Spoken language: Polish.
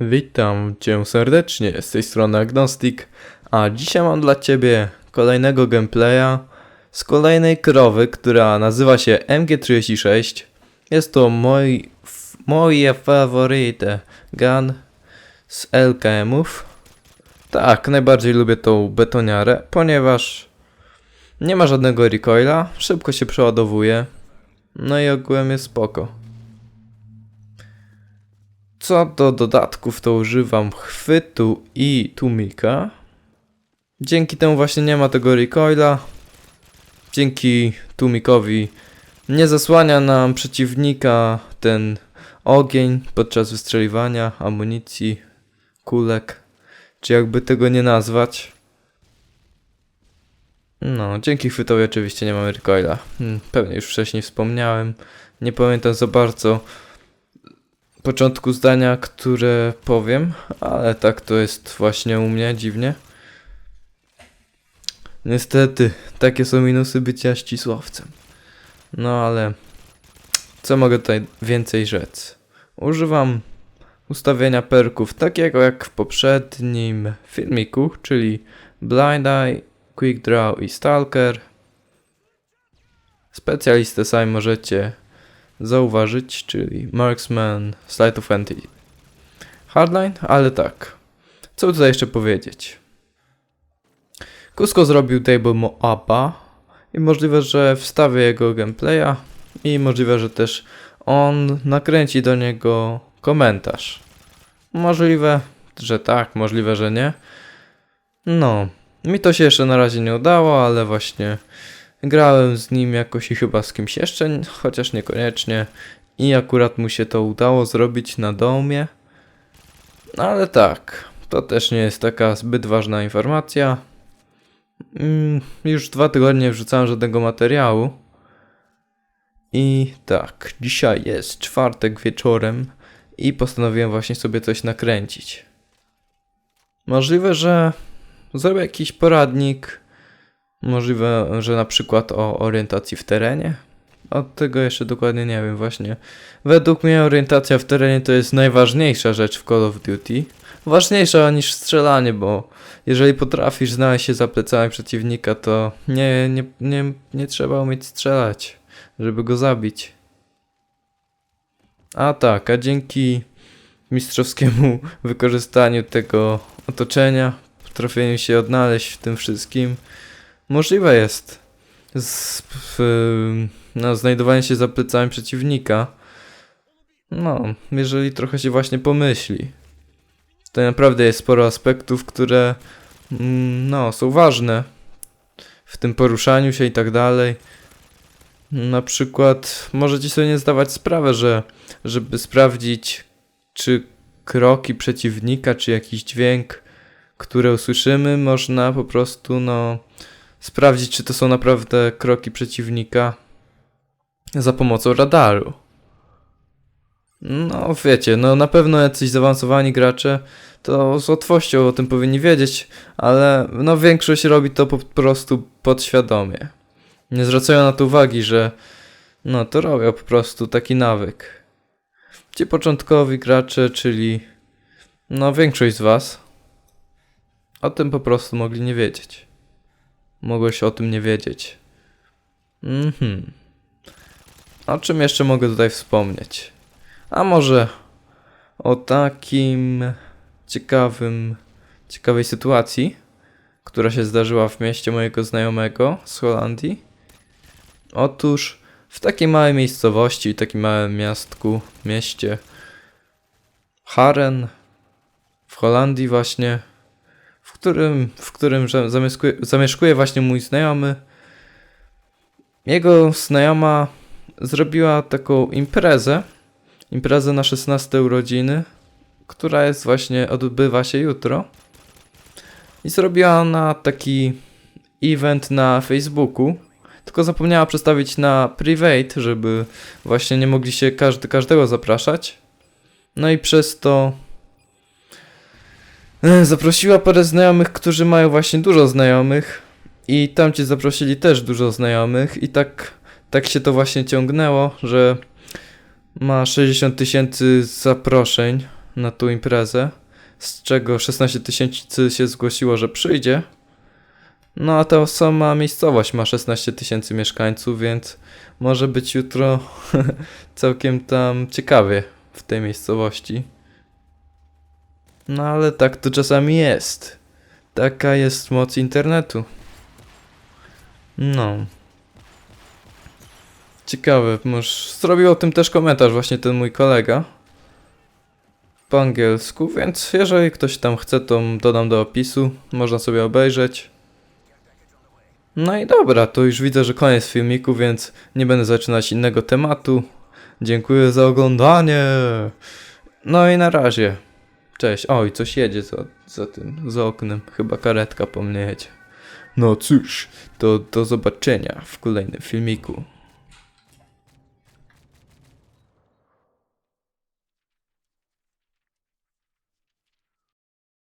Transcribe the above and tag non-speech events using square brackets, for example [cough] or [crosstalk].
Witam cię serdecznie, z tej strony Agnostic, a dzisiaj mam dla ciebie kolejnego gameplaya z kolejnej krowy, która nazywa się MG36. Jest to f- moje faworyte gun z LKM-ów. Tak, najbardziej lubię tą betoniarę, ponieważ nie ma żadnego recoila, szybko się przeładowuje, no i ogółem jest spoko. Co do dodatków, to używam chwytu i tłumika. Dzięki temu właśnie nie ma tego recoila. Dzięki tłumikowi nie zasłania nam przeciwnika ten ogień podczas wystrzeliwania amunicji, kulek, czy jakby tego nie nazwać. No, dzięki chwytowi oczywiście nie mamy recoila. Hmm, Pewnie już wcześniej wspomniałem. Nie pamiętam za bardzo początku zdania, które powiem, ale tak to jest właśnie u mnie dziwnie. Niestety, takie są minusy bycia ścisłowcem. No ale co mogę tutaj więcej rzec? Używam ustawienia perków takiego jak w poprzednim filmiku, czyli Blind Eye, Quick Draw i Stalker. Specjalistę sami możecie zauważyć, czyli Marksman, Slide of Anti, Hardline, ale tak. Co tutaj jeszcze powiedzieć? Kusko zrobił Table Moapa i możliwe, że wstawię jego gameplaya i możliwe, że też on nakręci do niego komentarz. Możliwe, że tak, możliwe, że nie. No, mi to się jeszcze na razie nie udało, ale właśnie grałem z nim jakoś i chyba z kimś jeszcze, chociaż niekoniecznie. I akurat mu się to udało zrobić na domie. No ale tak, to też nie jest taka zbyt ważna informacja. Mm, już dwa tygodnie nie wrzucałem żadnego materiału. I tak, dzisiaj jest czwartek wieczorem i postanowiłem właśnie sobie coś nakręcić. Możliwe, że zrobię jakiś poradnik. Możliwe, że na przykład o orientacji w terenie. Od tego jeszcze dokładnie nie wiem, właśnie. Według mnie orientacja w terenie to jest najważniejsza rzecz w Call of Duty. Ważniejsza niż strzelanie, bo jeżeli potrafisz znaleźć się za plecami przeciwnika, to nie, nie, nie, nie trzeba umieć strzelać, żeby go zabić. A tak, a dzięki mistrzowskiemu wykorzystaniu tego otoczenia, potrafieniu się odnaleźć w tym wszystkim, możliwe jest z, no, znajdowanie się za plecami przeciwnika. No, jeżeli trochę się właśnie pomyśli. To naprawdę jest sporo aspektów, które mm, no, są ważne w tym poruszaniu się i tak dalej. Na przykład możecie sobie nie zdawać sprawy, że żeby sprawdzić, czy kroki przeciwnika, czy jakiś dźwięk, które usłyszymy, można po prostu no, sprawdzić, czy to są naprawdę kroki przeciwnika za pomocą radaru. No, wiecie, no na pewno jacyś zaawansowani gracze to z łatwością o tym powinni wiedzieć, ale no większość robi to po prostu podświadomie. Nie zwracają na to uwagi, że no to robią po prostu taki nawyk. Ci początkowi gracze, czyli no większość z was o tym po prostu mogli nie wiedzieć. Mogłeś o tym nie wiedzieć. Mhm. O czym jeszcze mogę tutaj wspomnieć? A może o takim ciekawym, ciekawej sytuacji, która się zdarzyła w mieście mojego znajomego z Holandii. Otóż w takiej małej miejscowości, takim małym miastku, mieście Haren w Holandii właśnie, w którym, w którym zamieszkuje, zamieszkuje właśnie mój znajomy. Jego znajoma zrobiła taką imprezę, imprezę na 16 urodziny, która jest właśnie, odbywa się jutro. I zrobiła ona taki event na Facebooku, tylko zapomniała przestawić na private, żeby właśnie nie mogli się każdy, każdego zapraszać. No i przez to zaprosiła parę znajomych, którzy mają właśnie dużo znajomych i tamci zaprosili też dużo znajomych i tak, tak się to właśnie ciągnęło, że ma 60 tysięcy zaproszeń na tą imprezę, z czego 16 tysięcy się zgłosiło, że przyjdzie. No a ta sama miejscowość ma 16 tysięcy mieszkańców, więc może być jutro [laughs] całkiem tam ciekawie w tej miejscowości. No ale tak to czasami jest. Taka jest moc internetu. No. Ciekawe, może zrobił o tym też komentarz właśnie ten mój kolega. Po angielsku, więc jeżeli ktoś tam chce, to dodam do opisu. Można sobie obejrzeć. No i dobra, to już widzę, że koniec filmiku, więc nie będę zaczynać innego tematu. Dziękuję za oglądanie. No i na razie. Cześć. Oj, coś jedzie za, za tym, za oknem. Chyba karetka po mnie jedzie. No cóż, to do zobaczenia w kolejnym filmiku.